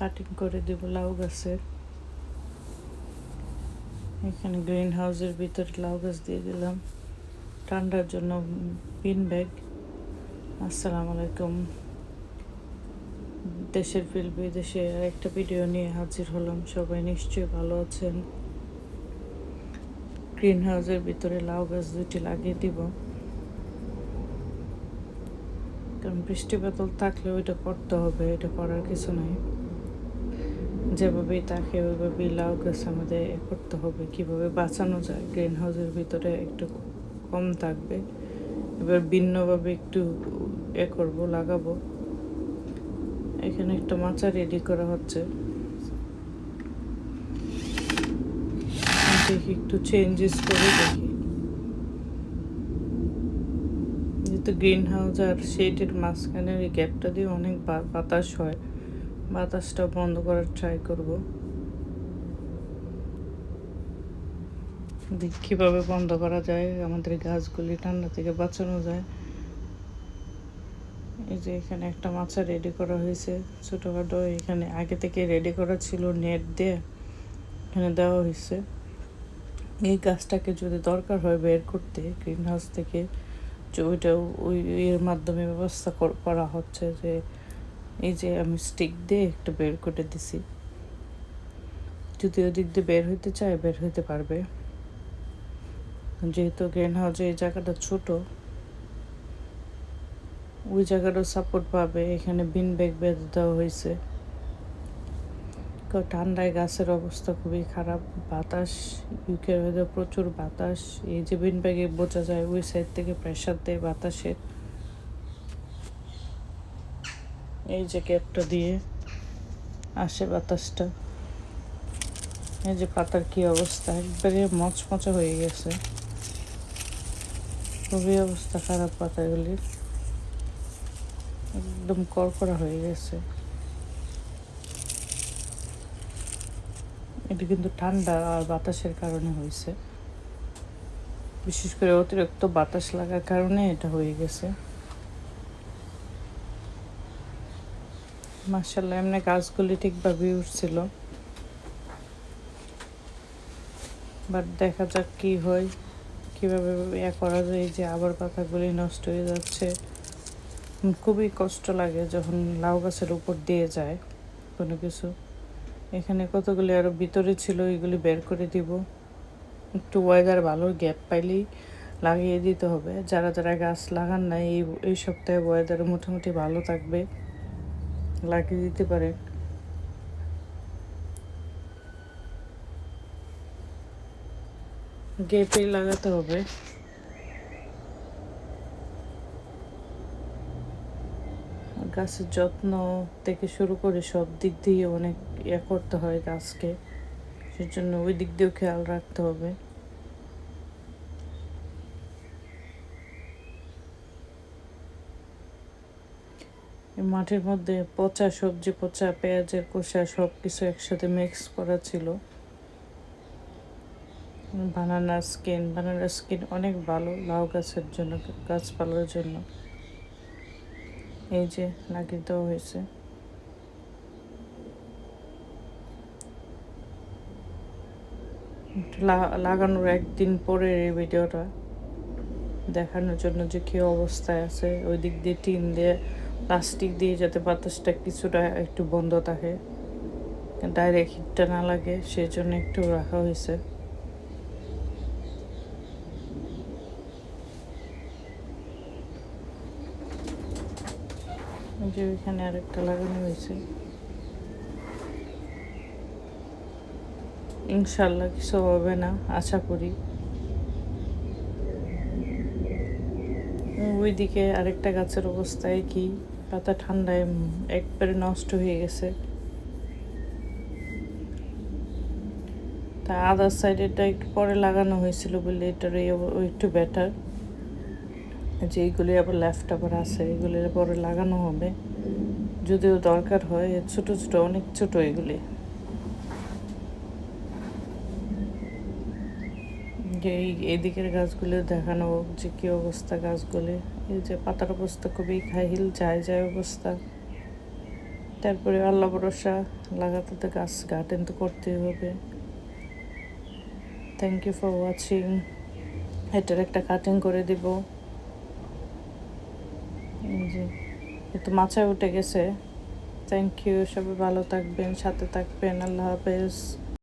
Cutting করে দেবো লাউ গাছের। এখানে গ্রিন হাউসের ভিতরে লাউ গাছ দিয়ে দিলাম। ঠান্ডার জন্য পিন ব্যাগ আসসালামু আলাইকুম। দেশের ফিল বিদেশে একটা ভিডিও নিয়ে হাজির হলাম। সবাই নিশ্চয়ই ভালো আছেন। গ্রিন হাউসের ভিতরে লাউ গাছ দুটি লাগিয়ে দিব। কারণ বৃষ্টি বাদল থাকলে ওইটা করতে হবে, এটা করার কিছু নাই। যেভাবেই থাকে ওইভাবেই লাউ গাছ আমাদের এ করতে হবে, কীভাবে বাঁচানো যায় গ্রিন হাউসের ভিতরে একটু কম থাকবে। এবার ভিন্নভাবে একটু এ করব, লাগাবো। এখানে একটা মাচা রেডি করা হচ্ছে। দেখি একটু চেঞ্জেস করে দেখি। যেহেতু গ্রিন হাউস আর শেডের মাঝখানের এই গ্যাপটা দিয়ে অনেক বাতাস হয়। বাতাসটা বন্ধ করার ট্রাই করব। দেখি কীভাবে বন্ধ করা যায়, আমাদের গাছগুলি ঠান্ডা থেকে বাঁচানো যায়। এই যে এখানে একটা মাছা রেডি করা হয়েছে, ছোটোখাটো এখানে আগে থেকে রেডি করা ছিল নেট দিয়ে এখানে দেওয়া হয়েছে। এই গাছটাকে যদি দরকার হয় বের করতে গ্রিন হাউস থেকে যে ওই এর মাধ্যমে ব্যবস্থা করা হচ্ছে যে এই যে আমি স্টিক দিয়ে একটু বের করে দিছি। যদি ওদিক দিয়ে বের হইতে চায়, বের হইতে পারবে। যেহেতু গ্রিন হাউসে এই জায়গাটা ছোট, ওই জায়গাটাও সাপোর্ট পাবে। এখানে বিন ব্যাগ বেঁধে দেওয়া হয়েছে। ঠান্ডায় গাছের অবস্থা খুবই খারাপ। বাতাস ইউকের প্রচুর বাতাস। এই যে বিন ব্যাগে বোঝা যায়, ওই সাইড থেকে প্রেশার দেয় বাতাসের। এই যে ক্যাপটা দিয়ে আসে বাতাসটা। এই যে পাতার কি অবস্থা? একবারে মচমচা হয়ে গেছে। খুবই অবস্থা খারাপ পাতাগুলির। একদম কড়কড়া হয়ে গেছে। এটা কিন্তু ঠান্ডা আর বাতাসের কারণে হয়েছে। বিশেষ করে অতিরিক্ত বাতাস লাগার কারণে এটা হয়ে গেছে। মার্শাল্লাহ এমনি গাছগুলি ঠিকভাবে উঠছিল। বাট দেখা যাক কি হয়, কীভাবে ইয়ে করা যায় যে আবার পাতাগুলি নষ্ট হয়ে যাচ্ছে। খুবই কষ্ট লাগে যখন লাউ গাছের উপর দিয়ে যায় কোনো কিছু। এখানে কতগুলি আরও ভিতরে ছিল, এগুলি বের করে দিব। একটু ওয়েদার ভালো গ্যাপ পাইলেই লাগিয়ে দিতে হবে। যারা যারা গাছ লাগান না এই এই সপ্তাহে ওয়েদার মোটামুটি ভালো থাকবে। লাগিয়ে দিতে পারে। গেপে লাগাতে হবে। গাছের যত্ন থেকে শুরু করে সব দিক দিয়ে অনেক ইয়ে করতে হয় গাছকে। সেজন্য ওই দিক দিয়েও খেয়াল রাখতে হবে। মাটির মধ্যে পচা সবজি, পচা পেঁয়াজের কোষা সব কিছু একসাথে মিক্স করা ছিল। বানানার স্কিন বানানার স্কিন অনেক ভালো, লাউ গাছের জন্য গাছপালার জন্য। এই যে লাগিয়ে দেওয়া হয়েছে। লাগানোর একদিন পরে এই ভিডিওটা দেখানোর জন্য যে কী অবস্থায় আছে ওই দিক দিয়ে টিন দিয়ে প্লাস্টিক দিয়ে যাতে বাতাসটা কিছুটা একটু বন্ধ থাকে। ডাইরেক্ট হিটটা না লাগে সেই জন্য একটু রাখা হয়েছে। যে ওইখানে আরেকটা লাগানো হয়েছে। ইনশাল্লাহ কিছু হবে না, আশা করি। ওইদিকে আরেকটা গাছের অবস্থায় কি? পাতা ঠান্ডায় একবারে নষ্ট হয়ে গেছে। তা আদার সাইডেরটা একটু পরে লাগানো হয়েছিল বলে এটার এই একটু বেটার যে এইগুলি আবার লেফট আবার আছে এগুলি পরে লাগানো হবে। যদিও দরকার হয়, ছোট ছোট, অনেক ছোট এগুলি। এই এদিকের গাছগুলো দেখানো হোক যে কী অবস্থা গাছগুলি। এই যে পাতার অবস্থা খুবই খাহিল যায় যায় অবস্থা। তারপরে আল্লাহ ভরসা, লাগাতে তো গাছ গার্ডেন তো করতেই হবে। থ্যাংক ইউ ফর ওয়াচিং এটার একটা কাটিং করে দিব। যে একটু মাচায় উঠে গেছে। থ্যাংক ইউ সবাই ভালো থাকবেন, সাথে থাকবেন, আল্লাহ হাফেজ।